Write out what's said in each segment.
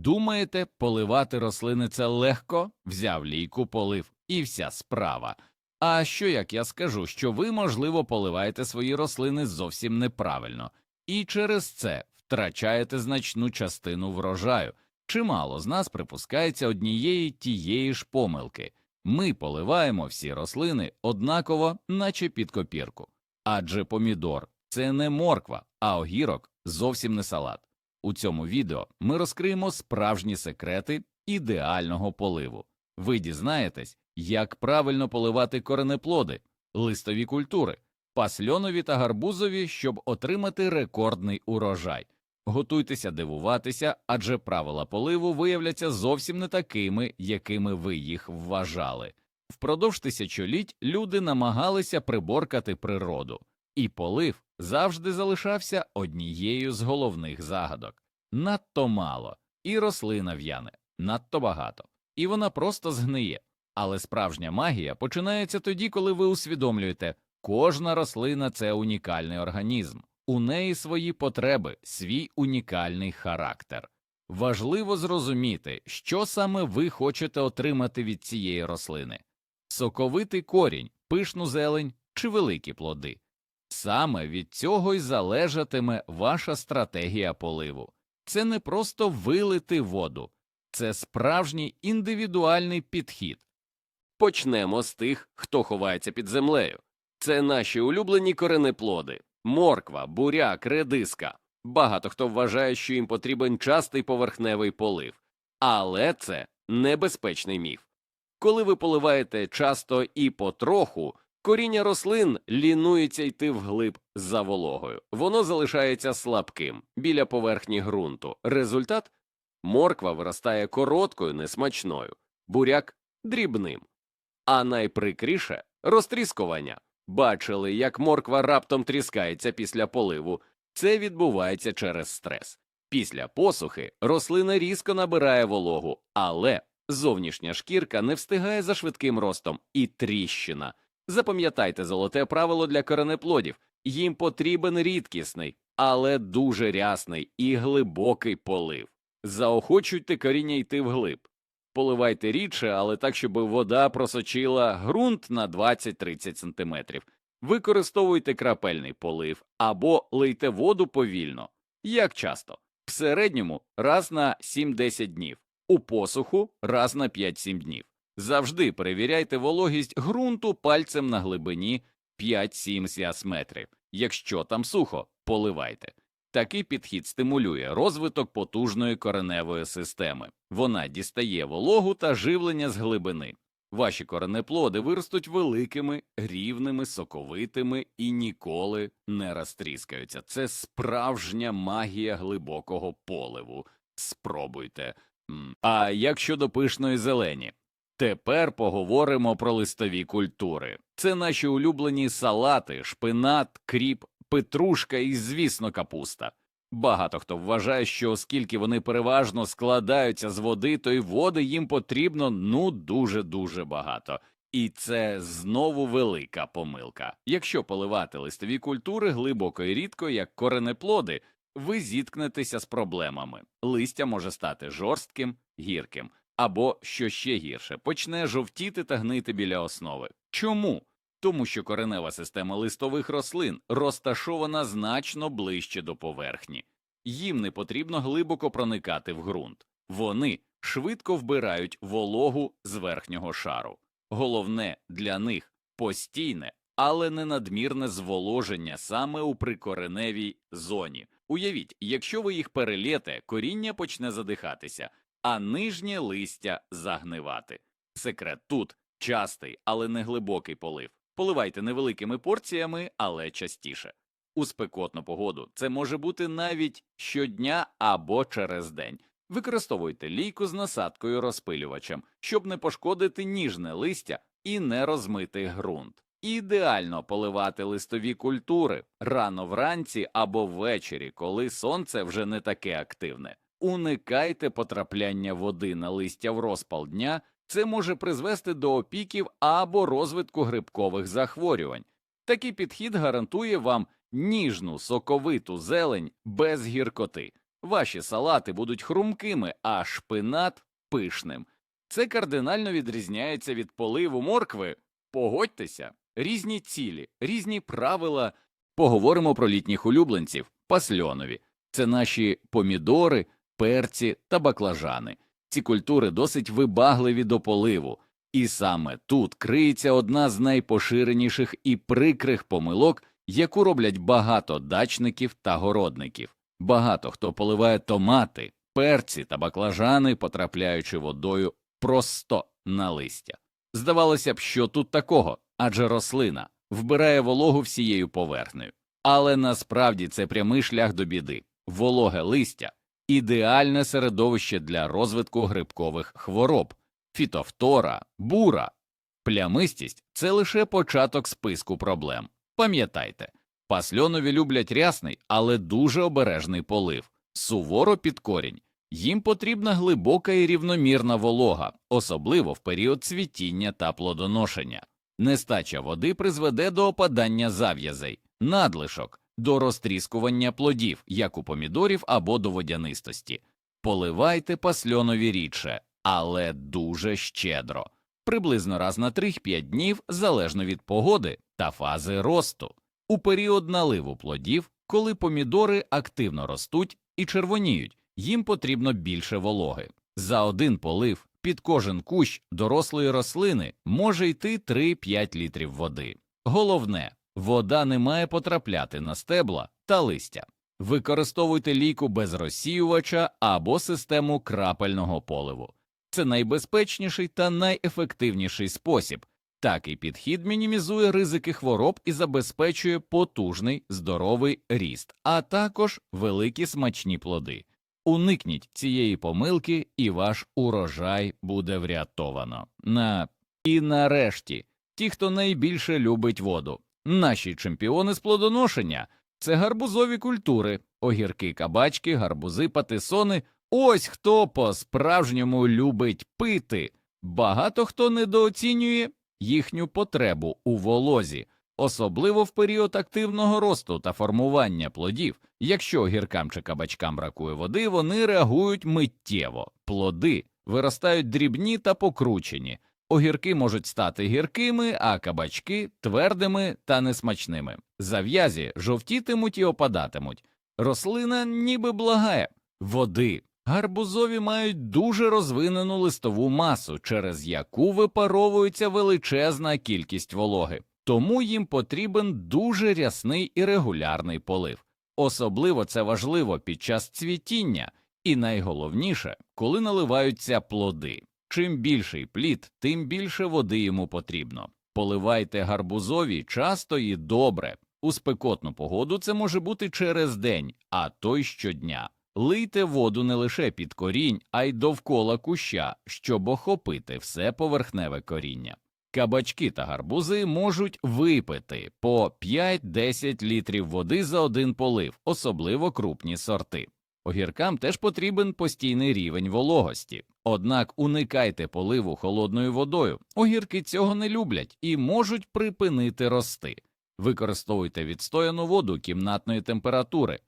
Думаєте, поливати рослини це легко? Взяв лійку, полив і вся справа. А що як я скажу, що ви, можливо, поливаєте свої рослини зовсім неправильно, і через це втрачаєте значну частину врожаю. Чимало з нас припускається однієї тієї ж помилки. Ми поливаємо всі рослини однаково, наче під копірку. Адже помідор це не морква, а огірок зовсім не салат. У цьому відео ми розкриємо справжні секрети ідеального поливу. Ви дізнаєтесь, як правильно поливати коренеплоди, листові культури, пасльонові та гарбузові, щоб отримати рекордний урожай. Готуйтеся дивуватися, адже правила поливу виявляться зовсім не такими, якими ви їх вважали. Впродовж тисячоліть люди намагалися приборкати природу, і полив завжди залишався однією з головних загадок. Надто мало, і рослина в'яне, надто багато, і вона просто згниє. Але справжня магія починається тоді, коли ви усвідомлюєте, кожна рослина це унікальний організм, у неї свої потреби, свій унікальний характер. Важливо зрозуміти, що саме ви хочете отримати від цієї рослини соковитий корінь, пишну зелень чи великі плоди. Саме від цього й залежатиме ваша стратегія поливу. Це не просто вилити воду, це справжній індивідуальний підхід. Почнемо з тих, хто ховається під землею. Це наші улюблені коренеплоди – морква, буряк, редиска. Багато хто вважає, що їм потрібен частий поверхневий полив. Але це небезпечний міф. Коли ви поливаєте часто і потроху, коріння рослин лінується йти вглиб за вологою. Воно залишається слабким біля поверхні ґрунту. Результат – морква виростає короткою, несмачною, буряк – дрібним. А найприкріше розтріскування. Бачили, як морква раптом тріскається після поливу. Це відбувається через стрес. Після посухи рослина різко набирає вологу, але зовнішня шкірка не встигає за швидким ростом і тріщина. Запам'ятайте золоте правило для коренеплодів їм потрібен рідкісний, але дуже рясний і глибокий полив. Заохочуйте коріння йти вглиб. Поливайте рідше, але так, щоб вода просочила ґрунт на 20-30 см. Використовуйте крапельний полив або лийте воду повільно. Як часто? В середньому раз на 7-10 днів, у посуху раз на 5-7 днів. Завжди перевіряйте вологість ґрунту пальцем на глибині 5-7 метрів. Якщо там сухо, поливайте. Такий підхід стимулює розвиток потужної кореневої системи. Вона дістає вологу та живлення з глибини. Ваші коренеплоди виростуть великими, рівними, соковитими і ніколи не розтріскаються. Це справжня магія глибокого поливу. Спробуйте. А як щодо пишної зелені? Тепер поговоримо про листові культури. Це наші улюблені салати, шпинат, кріп, петрушка і, звісно, капуста. Багато хто вважає, що оскільки вони переважно складаються з води, то й води їм потрібно ну дуже дуже багато. І це знову велика помилка. Якщо поливати листові культури глибоко і рідко, як коренеплоди, ви зіткнетеся з проблемами. Листя може стати жорстким, гірким, або, що ще гірше, почне жовтіти та гнити біля основи. Чому? Тому що коренева система листових рослин розташована значно ближче до поверхні. Їм не потрібно глибоко проникати в ґрунт. Вони швидко вбирають вологу з верхнього шару. Головне для них постійне, але не надмірне зволоження саме у прикореневій зоні. Уявіть, якщо ви їх перелєте, коріння почне задихатися, а нижнє листя загнивати. Секрет тут частий, але не глибокий полив. Поливайте невеликими порціями, але частіше. У спекотну погоду це може бути навіть щодня або через день. Використовуйте лійку з насадкою розпилювачем, щоб не пошкодити ніжне листя і не розмити ґрунт. Ідеально поливати листові культури рано вранці або ввечері, коли сонце вже не таке активне. Уникайте потрапляння води на листя в розпал дня, це може призвести до опіків або розвитку грибкових захворювань. Такий підхід гарантує вам ніжну соковиту зелень без гіркоти. Ваші салати будуть хрумкими, а шпинат пишним. Це кардинально відрізняється від поливу моркви. Погодьтеся, різні цілі, різні правила. Поговоримо про літніх улюбленців, пасльонові. Це наші помідори, перці та баклажани. Ці культури досить вибагливі до поливу, і саме тут криється одна з найпоширеніших і прикрих помилок, яку роблять багато дачників та городників. Багато хто поливає томати, перці та баклажани, потрапляючи водою просто на листя. Здавалося б, що тут такого, адже рослина вбирає вологу всією поверхнею. Але насправді це прямий шлях до біди. Вологе листя ідеальне середовище для розвитку грибкових хвороб, фітофтора, бура. Плямистість це лише початок списку проблем. Пам'ятайте, пасльонові люблять рясний, але дуже обережний полив, суворо під корінь. Їм потрібна глибока і рівномірна волога, особливо в період цвітіння та плодоношення. Нестача води призведе до опадання зав'язей, надлишок, до розтріскування плодів, як у помідорів або до водянистості. Поливайте пасльонові рідше, але дуже щедро, приблизно раз на 3-5 днів залежно від погоди та фази росту. У період наливу плодів, коли помідори активно ростуть і червоніють, їм потрібно більше вологи. За один полив під кожен кущ дорослої рослини може йти 3-5 літрів води. Головне, вода не має потрапляти на стебла та листя. Використовуйте ліку без розсіювача або систему крапельного поливу. Це найбезпечніший та найефективніший спосіб. Такий підхід мінімізує ризики хвороб і забезпечує потужний здоровий ріст, а також великі смачні плоди. Уникніть цієї помилки, і ваш урожай буде врятовано. На і нарешті, ті, хто найбільше любить воду, наші чемпіони з плодоношення це гарбузові культури, огірки, кабачки, гарбузи, патисони. Ось хто по-справжньому любить пити. Багато хто недооцінює їхню потребу у волозі, особливо в період активного росту та формування плодів. Якщо огіркам чи кабачкам бракує води, вони реагують миттєво. Плоди виростають дрібні та покручені. Огірки можуть стати гіркими, а кабачки твердими та несмачними. Зав'язі жовтітимуть і опадатимуть. Рослина ніби благає води. Гарбузові мають дуже розвинену листову масу, через яку випаровується величезна кількість вологи, тому їм потрібен дуже рясний і регулярний полив. Особливо це важливо під час цвітіння, і найголовніше, коли наливаються плоди. Чим більший плід, тим більше води йому потрібно. Поливайте гарбузові часто і добре. У спекотну погоду це може бути через день, а то й щодня. Лийте воду не лише під корінь, а й довкола куща, щоб охопити все поверхневе коріння. Кабачки та гарбузи можуть випити по 5-10 літрів води за один полив, особливо крупні сорти. Огіркам теж потрібен постійний рівень вологості, однак уникайте поливу холодною водою. Огірки цього не люблять і можуть припинити рости. Використовуйте відстояну воду кімнатної температури.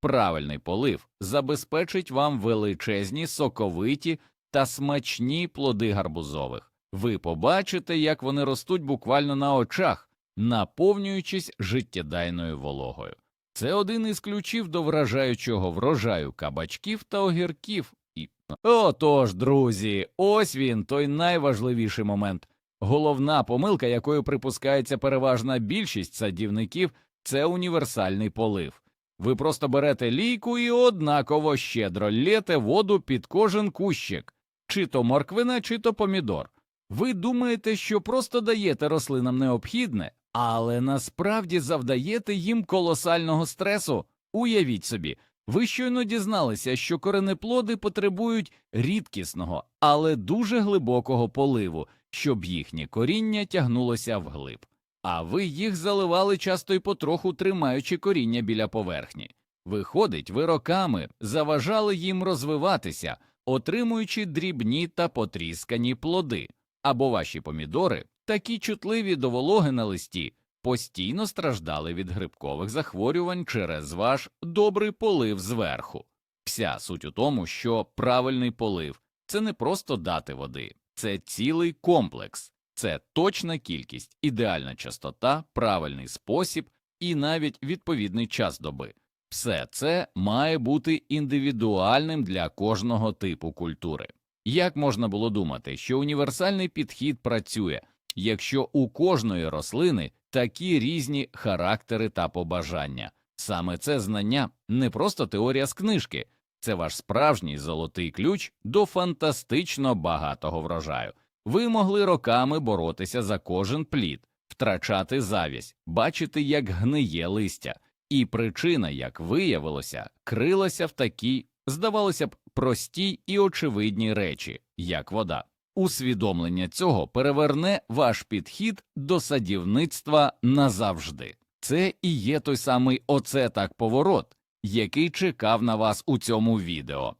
Правильний полив забезпечить вам величезні соковиті та смачні плоди гарбузових. Ви побачите, як вони ростуть буквально на очах, наповнюючись життєдайною вологою. Це один із ключів до вражаючого врожаю кабачків та огірків. І отож, друзі, ось він той найважливіший момент. Головна помилка, якою припускається переважна більшість садівників, це універсальний полив. Ви просто берете лійку і однаково щедро лєте воду під кожен кущик, чи то морквина, чи то помідор. Ви думаєте, що просто даєте рослинам необхідне, але насправді завдаєте їм колосального стресу. Уявіть собі, ви щойно дізналися, що коренеплоди потребують рідкісного, але дуже глибокого поливу, щоб їхнє коріння тягнулося вглиб. А ви їх заливали часто й потроху тримаючи коріння біля поверхні. Виходить, ви роками заважали їм розвиватися, отримуючи дрібні та потріскані плоди, або ваші помідори, такі чутливі до вологи на листі, постійно страждали від грибкових захворювань через ваш добрий полив зверху. Вся суть у тому, що правильний полив це не просто дати води, це цілий комплекс, це точна кількість, ідеальна частота, правильний спосіб і навіть відповідний час доби. Все це має бути індивідуальним для кожного типу культури. Як можна було думати, що універсальний підхід працює, якщо у кожної рослини такі різні характери та побажання? Саме це знання не просто теорія з книжки, це ваш справжній золотий ключ до фантастично багатого врожаю. Ви могли роками боротися за кожен плід, втрачати завість, бачити, як гниє листя, і причина, як виявилося, крилася в такій, здавалося б, простій і очевидній речі, як вода. Усвідомлення цього переверне ваш підхід до садівництва назавжди. Це і є той самий оце так поворот, який чекав на вас у цьому відео.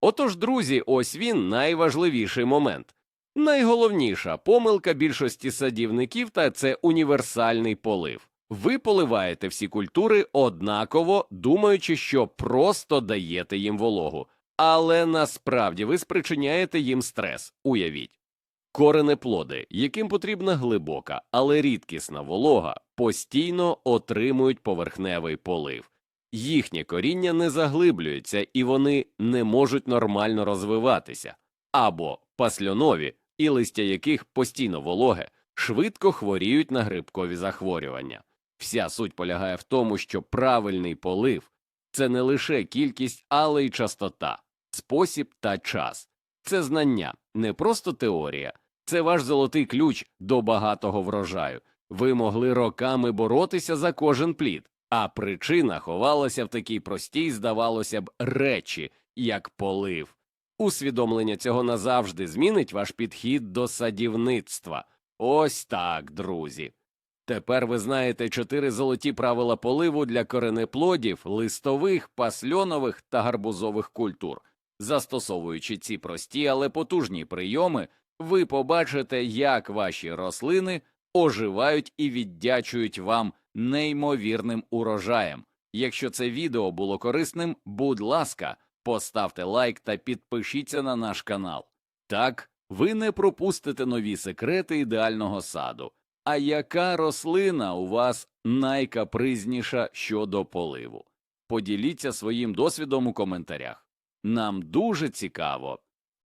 Отож, друзі, ось він найважливіший момент. Найголовніша помилка більшості садівників та це універсальний полив. Ви поливаєте всі культури однаково, думаючи, що просто даєте їм вологу, але насправді ви спричиняєте їм стрес. Уявіть. Коренеплоди, яким потрібна глибока, але рідкісна волога, постійно отримують поверхневий полив. Їхнє коріння не заглиблюється і вони не можуть нормально розвиватися, або пасльонові, і листя яких постійно вологе, швидко хворіють на грибкові захворювання. Вся суть полягає в тому, що правильний полив це не лише кількість, але й частота, спосіб та час. Це знання, не просто теорія, це ваш золотий ключ до багатого врожаю. Ви могли роками боротися за кожен плід, а причина ховалася в такій простій, здавалося б, речі, як полив. Усвідомлення цього назавжди змінить ваш підхід до садівництва. Ось так, друзі. Тепер ви знаєте чотири золоті правила поливу для коренеплодів, листових, пасльонових та гарбузових культур. Застосовуючи ці прості, але потужні прийоми, ви побачите, як ваші рослини оживають і віддячують вам неймовірним урожаєм. Якщо це відео було корисним, будь ласка, поставте лайк та підпишіться на наш канал. Так, ви не пропустите нові секрети ідеального саду. А яка рослина у вас найкапризніша щодо поливу? Поділіться своїм досвідом у коментарях. Нам дуже цікаво.